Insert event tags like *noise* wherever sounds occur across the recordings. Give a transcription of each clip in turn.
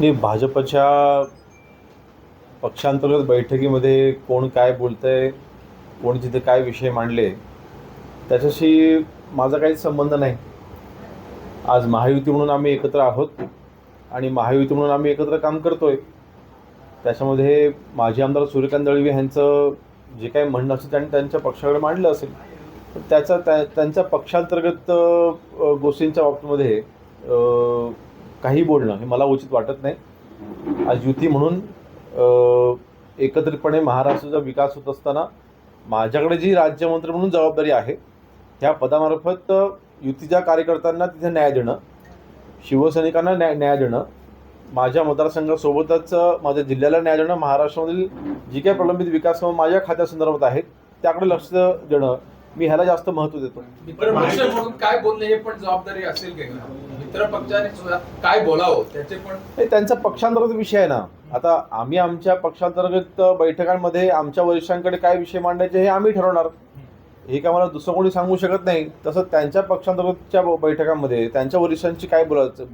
नाही भाजपच्या पक्षांतर्गत बैठकीमध्ये कोण काय बोलतंय कोण तिथे काय विषय मांडले त्याच्याशी माझा काहीच संबंध नाही. आज महायुती म्हणून आम्ही एकत्र आहोत आणि महायुती म्हणून आम्ही एकत्र काम करतोय. त्याच्यामध्ये माजी आमदार सूर्यकांत दळवी ह्यांचं जे काही म्हणणं असेल त्यांनी त्यांच्या पक्षाकडे मांडलं असेल तर त्याचा त्या त्यांच्या पक्षांतर्गत गोष्टींच्या बाबतीमध्ये काही बोलणं हे मला उचित वाटत नाही. आज युती म्हणून एकत्रितपणे महाराष्ट्राचा विकास होत असताना माझ्याकडे जी राज्यमंत्री म्हणून जबाबदारी आहे ह्या पदामार्फत युतीच्या कार्यकर्त्यांना तिथे न्याय देणं शिवसैनिकांना न्याय न्याय देणं माझ्या मतदारसंघासोबतच माझ्या जिल्ह्याला न्याय देणं महाराष्ट्रामधील जी काही प्रलंबित विकास कामं माझ्या खात्यासंदर्भात आहेत त्याकडे लक्ष देणं मी ह्याला जास्त महत्त्व देतो. काय बोलणे हे पण जबाबदारी असेल मित्र पक्षाने सुद्धा काय बोलावं त्याचे पण हे त्यांचा पक्षांतर्गत विषय आहे ना. आता आम्ही आमच्या पक्षांतर्गत बैठकांमध्ये आमच्या वरिष्ठांकडे काय विषय मांडायचे हे आम्ही ठरवणार. हे काय मला दुसरं कोणी सांगू शकत नाही. तसं त्यांच्या पक्षांतर्गतच्या बैठकांमध्ये त्यांच्या वरिष्ठांची काय बोलायचं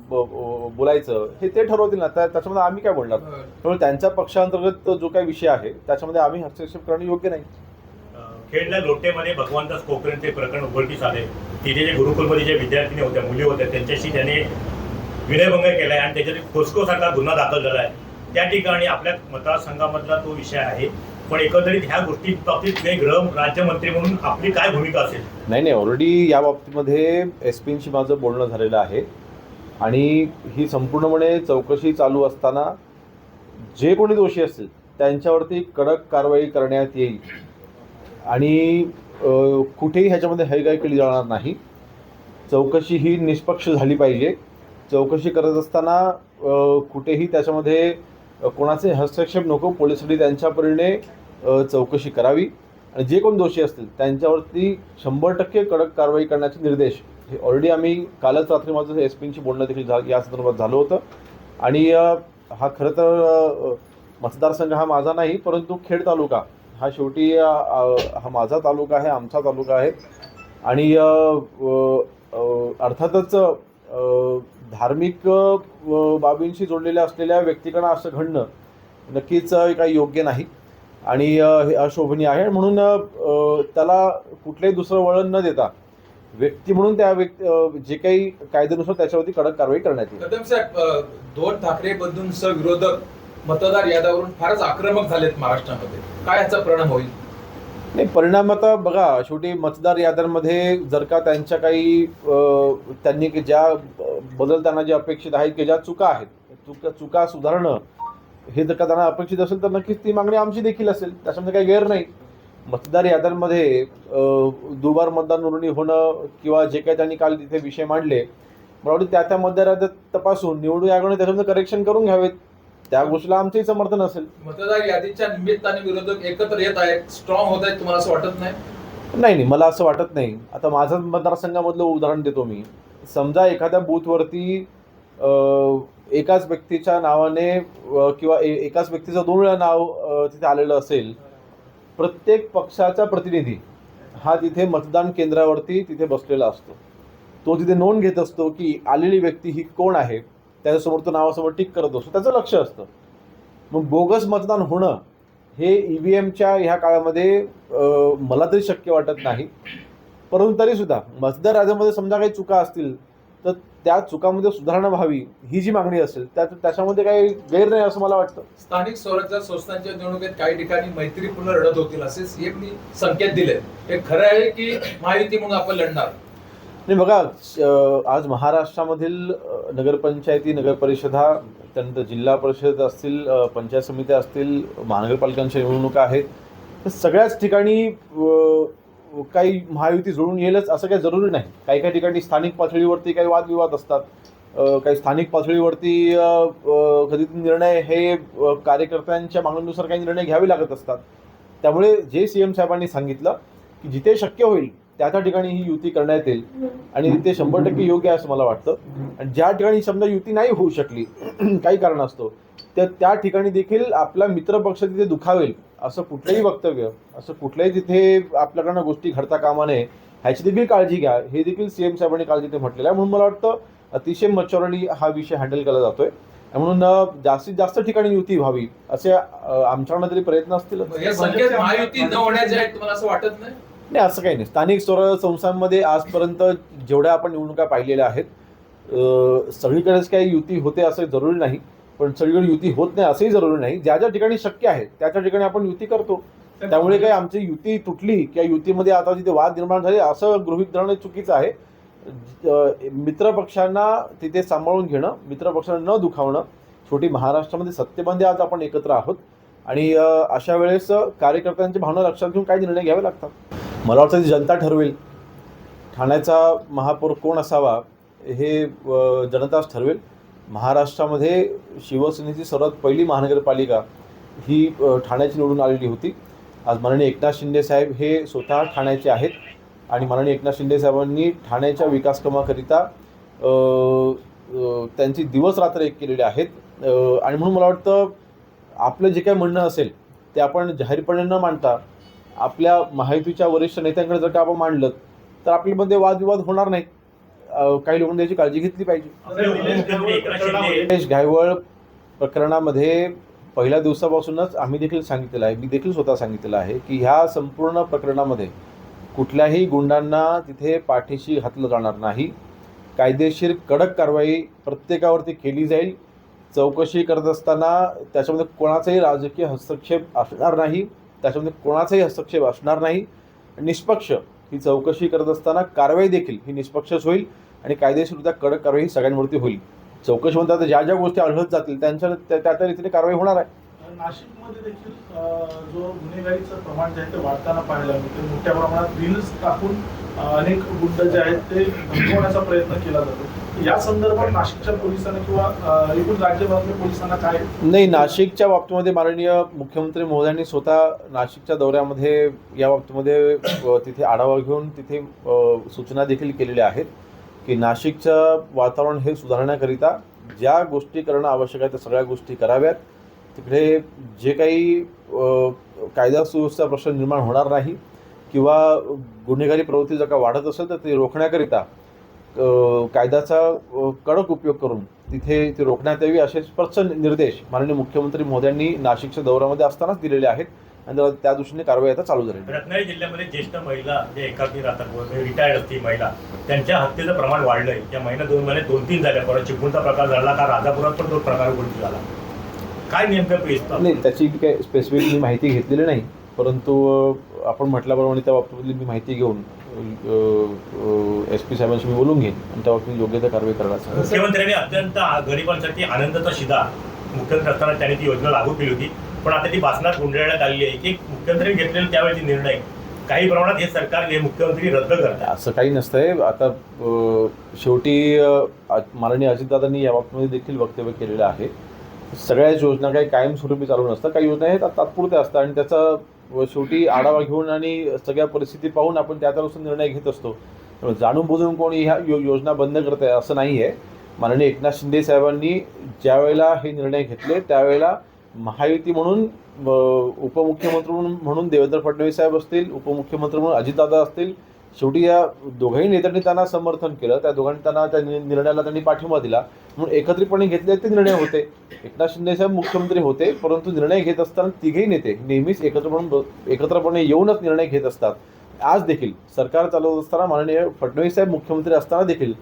बोलायचं हे ते ठरवतील ना. त्या- त्याच्यामध्ये आम्ही काय बोलणार? त्यामुळे त्यांच्या पक्षांतर्गत जो काही विषय आहे त्याच्यामध्ये आम्ही हस्तक्षेप करणं योग्य नाही. खेडल्या लोटेमध्ये भगवंतास कोकरेंचे प्रकरण उघडकीस आले. तिथे जे गुरुकुलमध्ये जे विद्यार्थिनी होत्या मुली होत्या त्यांच्याशी त्याने विनयभंग आहे आणि त्याच्यात फोस्को सारखा गुन्हा दाखल झाला आहे. त्या ठिकाणी आपल्या मतदारसंघामधला तो विषय आहे. पण एकंदरीत ह्या गोष्टी बाबतीत ते गृह राज्यमंत्री म्हणून आपली काय भूमिका असेल? नाही नाही ऑलरेडी या बाबतीमध्ये एस पींशी माझं बोलणं झालेलं आहे. आणि ही संपूर्णपणे चौकशी चालू असताना जे कोणी दोषी असतील त्यांच्यावरती कडक कारवाई करण्यात येईल. आणि कुठेही ह्याच्यामध्ये हैगाई केली जाणार नाही. चौकशी ही निष्पक्ष झाली पाहिजे. चौकशी करत असताना कुठेही त्याच्यामध्ये कोणाचे हस्तक्षेप नको पोलिसांनी त्यांच्या परीने चौकशी करावी. आणि जे कोण दोषी असतील त्यांच्यावरती शंभर टक्के कडक कारवाई करण्याचे निर्देश. हे ऑलरेडी आम्ही कालच रात्री माझं एस पींशी बोलणं देखील झा या संदर्भात झालं होतं. आणि हा खरं तर मतदारसंघ हा माझा नाही परंतु खेड तालुका. हा शेवटी हा माझा तालुका आहे आमचा तालुका आहे. आणि अर्थातच धार्मिक बाबींशी जोडलेल्या असलेल्या व्यक्तीकडं असं घडणं नक्कीच काही योग्य नाही. आणि हे अशोभनीय आहे. म्हणून त्याला कुठलंही दुसरं वळण न देता व्यक्ती म्हणून त्या व्यक्ती जे काही कायद्यानुसार त्याच्यावरती कडक कारवाई करण्यात येईल. कदम साहेब दोन ठाकरे बंधूंसह विरोधक मतदार याद्यावरून फारच आक्रमक झालेत महाराष्ट्रामध्ये. काय याचा परिणाम होईल? नाही परिणाम आता बघा शेवटी मतदार याद्यांमध्ये जर का त्यांच्या काही त्यांनी की ज्या बदलताना जे अपेक्षित आहेत की ज्या चुका आहेत चुका चुका सुधारणं हे जर का त्यांना अपेक्षित असेल तर नक्कीच ती मागणी आमची देखील असेल. त्याच्यामध्ये काही गैर नाही. मतदार याद्यांमध्ये दुबार मतदान नोंदणी होणं किंवा जे काही त्यांनी काल तिथे विषय मांडले मला वाटतं त्या त्या मतदार याद्यात तपासून निवडणूक आयोगाने त्याच्यामध्ये करेक्शन करून घ्यावेत. त्या गोष्टीला आमचंही समर्थन असेल. मतदार यादीच्या निमित्ताने विरोधक एकत्र येत आहेत स्ट्रॉंग होत आहेत तुम्हाला असं वाटत नाही? नाही नाही मला असं वाटत नाही. आता माझं मतदारसंघामधलं उदाहरण देतो मी. समजा एखाद्या बूथवरती एकाच व्यक्तीच्या नावाने किंवा एकाच व्यक्तीचं दोन वेळा नाव तिथे आलेलं असेल प्रत्येक पक्षाचा प्रतिनिधी हा तिथे मतदान केंद्रावरती तिथे बसलेला असतो. तो तिथे नोंद घेत असतो की आलेली व्यक्ती ही कोण आहे? त्याच्यासमोर तो नावासमोर टिक करत असतो. त्याचं लक्ष असतं. मग बोगस मतदान होणं हे ई व्ही एमच्या ह्या काळामध्ये मला तरी शक्य वाटत नाही. परंतु तरीसुद्धा मतदार याद्यामध्ये समजा काही चुका असतील तर त्या चुकामध्ये सुधारणा व्हावी ही जी मागणी असेल त्या त्याच्यामध्ये काही गैर नाही असं मला वाटतं. स्थानिक स्वराज्य संस्थांच्या निवडणुकीत काही ठिकाणी मैत्रीपूर्ण लढत होतील असे सीएमनी संकेत दिले हे खरं आहे की महायुती म्हणून आपण लढणार? नाही बघा आज महाराष्ट्रामधील नगरपंचायती नगरपरिषदा त्यानंतर जिल्हा परिषद असतील पंचायत समित्या असतील महानगरपालिकांच्या निवडणुका आहेत. तर सगळ्याच ठिकाणी काही महायुती जुळून येईलच असं काही जरुरी नाही. काही काही ठिकाणी स्थानिक पातळीवरती काही वादविवाद असतात. काही स्थानिक पातळीवरती कधी निर्णय हे कार्यकर्त्यांच्या मागणीनुसार काही निर्णय घ्यावे लागत असतात. त्यामुळे जे सी एम साहेबांनी सांगितलं की जिथे शक्य होईल त्या त्या ठिकाणी ही युती करण्यात येईल. आणि ते शंभर टक्के योग्य आहे असं मला वाटतं. आणि ज्या ठिकाणी समजा युती नाही होऊ शकली *clears throat* काही कारण असतो तर त्या ठिकाणी देखील आपला मित्रपक्ष तिथे दुखावेल असं कुठलंही वक्तव्य असं कुठल्याही तिथे आपल्याकडनं गोष्टी घडता कामा नये ह्याची देखील काळजी घ्या. हे देखील सी एम साहेबांनी काळजी तिथे म्हटलेलं आहे. म्हणून मला वाटतं अतिशय मच्युरिटी हा विषय हँडल केला जातोय. म्हणून जास्तीत जास्त ठिकाणी युती व्हावी असे अ, आमच्याकडनं तरी प्रयत्न असतील महायुती न होण्याचे तुम्हाला असं वाटत नाही? नाही असं काही नाही. स्थानिक स्वराज्य संस्थांमध्ये आजपर्यंत जेवढ्या आपण निवडणुका पाहिलेल्या आहेत सगळीकडेच काही युती होते असं जरुरी नाही पण सगळीकडे युती होत नाही असंही जरुरी नाही. ज्या ज्या ठिकाणी शक्य आहे त्या त्या ठिकाणी आपण युती करतो. त्यामुळे काही आमची युती तुटली किंवा युतीमध्ये आता तिथे वाद निर्माण झाले असं गृहित धरणं चुकीचं आहे. मित्रपक्षांना तिथे सांभाळून घेणं मित्रपक्षांना न दुखावणं शेवटी महाराष्ट्रामध्ये सत्तेमध्ये आज आपण एकत्र आहोत. आणि अशा वेळेस कार्यकर्त्यांची भावना लक्षात घेऊन काही निर्णय घ्यावे लागतात. मला वाटतं ती जनता ठरवेल. ठाण्याचा महापौर कोण असावा हे जनताच ठरवेल. महाराष्ट्रामध्ये शिवसेनेची सर्वात पहिली महानगरपालिका ही ठाण्याची निवडून आलेली होती. आज माननीय एकनाथ शिंदे साहेब हे स्वतः ठाण्याचे आहेत आणि माननीय एकनाथ शिंदे साहेबांनी ठाण्याच्या विकासकामाकरिता त्यांची दिवस रात्र एक केलेले आहेत. आणि म्हणून मला वाटतं आपलं जे काही म्हणणं असेल ते आपण जाहीरपणे न मांडता आपल्या महायुतीच्या वरिष्ठ नेत्यांकडे जर का आपण मांडलं तर आपल्यामध्ये वादविवाद होणार नाही काही लोकांनी त्याची काळजी घेतली पाहिजे. गणेश घायवळ प्रकरणामध्ये पहिल्या दिवसापासूनच आम्ही देखील सांगितलेलं आहे मी देखील स्वतः सांगितलेलं आहे की ह्या संपूर्ण प्रकरणामध्ये कुठल्याही गुंडांना तिथे पाठीशी घातलं जाणार नाही. कायदेशीर कडक कारवाई प्रत्येकावरती केली जाईल. चौकशी करत असताना त्याच्यामध्ये कोणाचाही राजकीय हस्तक्षेप असणार नाही. त्याच्यामध्ये कोणाचाही हस्तक्षेप असणार नाही. निष्पक्ष ही चौकशी करत असताना कारवाई देखील ही निष्पक्षच होईल आणि कायदेशीररित्या कडक कारवाई ही सगळ्यांवरती होईल. चौकशी म्हणतात ज्या ज्या गोष्टी आढळत जातील त्यांच्या त्या त्या रीतीने कारवाई होणार आहे. नाशिकमध्ये देखील जो गुन्हेगारीचं प्रमाण जे आहे ते वाढताना पाहायला मिळते मोठ्या प्रमाणात रील्स टाकून अनेक गुंड जे आहेत ते धमकवण्याचा प्रयत्न केला जातो. या संदर्भात नाशिकच्या पोलिसांना किंवा एकूण राज्यभरातल्या पोलिसांना काय? नाही नाशिकच्या बाबतीमध्ये माननीय मुख्यमंत्री महोदयांनी स्वतः नाशिकच्या दौऱ्यामध्ये या बाबतीमध्ये तिथे आढावा घेऊन तिथे सूचना देखील केलेल्या आहेत की नाशिकचं वातावरण हे सुधारण्याकरिता ज्या गोष्टी करणं आवश्यक आहे त्या सगळ्या गोष्टी कराव्यात. तिकडे जे काही कायदा सुव्यवस्था प्रश्न निर्माण होणार नाही किंवा गुन्हेगारी प्रवृत्ती जर का वाढत असेल तर ते रोखण्याकरिता कायद्याचा कडक उपयोग करून तिथे ते रोखण्यात यावी असे स्पष्ट निर्देश माननीय मुख्यमंत्री मोदयांनी नाशिकच्या दौऱ्यामध्ये असतानाच दिलेले आहेत. आणि त्या- दृष्टीने कारवाई आता चालू झाली. रत्नागिरी जिल्ह्यामध्ये ज्येष्ठ महिला जे एकाकी राहतात रिटायर्ड असते महिला त्यांच्या हत्येचं प्रमाण वाढलंय. या महिना दोन महिने दोन तीन झाल्या. परत चिपळूणचा प्रकार झाला का राजापुरात पण तो प्रकार उघडकीस झाला. काय नेमकं नाही त्याची काही स्पेसिफिक माहिती घेतलेली नाही. परंतु आपण म्हटल्याप्रमाणे त्या बाबतीतली मी माहिती घेऊन एस पी साहेबांशी मी बोलून घेईन आणि त्या बाबतीत योग्य त्या कारवाई करण्याचा मुख्यमंत्र्यांनी अत्यंत गरिबांसाठी आनंदाचा शिदा मुख्यमंत्री असताना त्यांनी ती योजना लागू केली होती. पण आता ती बासनात गुंडाळण्यात आलेली आहे. की मुख्यमंत्र्यांनी घेतलेले त्यावेळेचे निर्णय काही प्रमाणात हे सरकार हे मुख्यमंत्री रद्द करतात. असं काही नसतंय. आता शेवटी माननीय अजितदादांनी या बाबतीमध्ये देखील वक्तव्य केलेलं आहे. सगळ्याच योजना काही कायमस्वरूपी चालू नसतात. काही योजना हे तात्पुरत्या असतात आणि त्याचा व शेवटी आढावा घेऊन आणि सगळ्या परिस्थिती पाहून आपण त्या त्यानुसार निर्णय घेत असतो. जाणून बुजून कोणी ह्या यो योजना बंद करत आहे असं नाही आहे. माननीय एकनाथ शिंदे साहेबांनी ज्या वेळेला हे निर्णय घेतले त्यावेळेला महायुती म्हणून उपमुख्यमंत्री म्हणून म्हणून देवेंद्र फडणवीस साहेब असतील उपमुख्यमंत्री म्हणून अजितदादा असतील शेवटी या दोघंही नेत्यांनी त्यांना समर्थन केलं. त्या दोघांनी त्यांना त्या निर्णयाला त्यांनी पाठिंबा दिला. म्हणून एकत्रितपणे घेतले ते निर्णय होते. एकनाथ शिंदे साहेब मुख्यमंत्री होते परंतु निर्णय घेत असताना तिघेही नेते नेहमीच एकत्रपणे एकत्रपणे येऊनच निर्णय घेत असतात. आज देखील सरकार चालवत असताना माननीय फडणवीस साहेब मुख्यमंत्री असताना देखील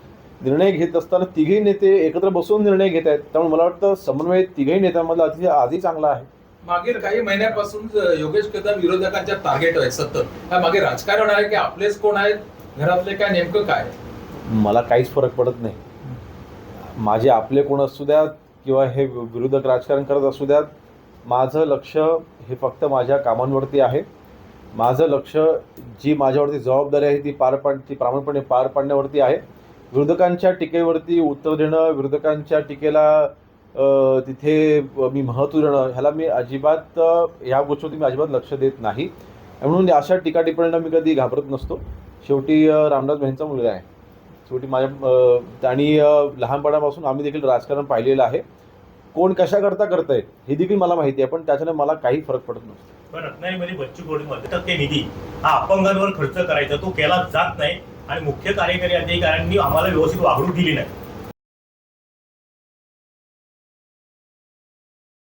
निर्णय घेत असताना तिघेही नेते एकत्र बसून निर्णय घेत आहेत. त्यामुळे मला वाटतं समन्वय तिघेही नेत्यांमधला अतिशय आजही चांगला आहे. मागील काही महिन्यापासून योगेश कदम विरोधकांच्या टार्गेट आहे सतत. काय मागे राजकारण आहे की आपलेच कोण आहेत? घरातले काय नेमकं काय मला काहीच फरक पडत नाही. माझे आपले कोण असू द्यात किंवा हे विरोधक राजकारण करत असू द्यात माझं लक्ष हे फक्त माझ्या कामांवरती आहे. माझं लक्ष जी माझ्यावरती जबाबदारी आहे ती पार पाड ती प्रामाणिकपणे पार पाडण्यावरती आहे. विरोधकांच्या टीकेवरती उत्तर देणं विरोधकांच्या टीकेला तिथे मी महत्त्व देणं ह्याला मी अजिबात ह्या गोष्टीवरती मी अजिबात लक्ष देत नाही. म्हणून अशा टीका टिप्पणीला मी कधी घाबरत नसतो. शेवटी रामदास बहिणीचा मुलगा आहे. शेवटी माझ्या आणि लहानपणापासून आम्ही देखील राजकारण पाहिलेलं आहे. कोण कशा करता करतंय हे देखील मला माहिती आहे पण त्याच्याने मला काही फरक पडत नसतो. पण रत्नागिरीमध्ये बच्चू कडूमध्ये टक्के निधी हा अपंगांवर खर्च करायचा तो केला जात नाही. आणि मुख्य कार्यकारी अधिकाऱ्यांनी आम्हाला व्यवस्थित वागणूक दिली नाही.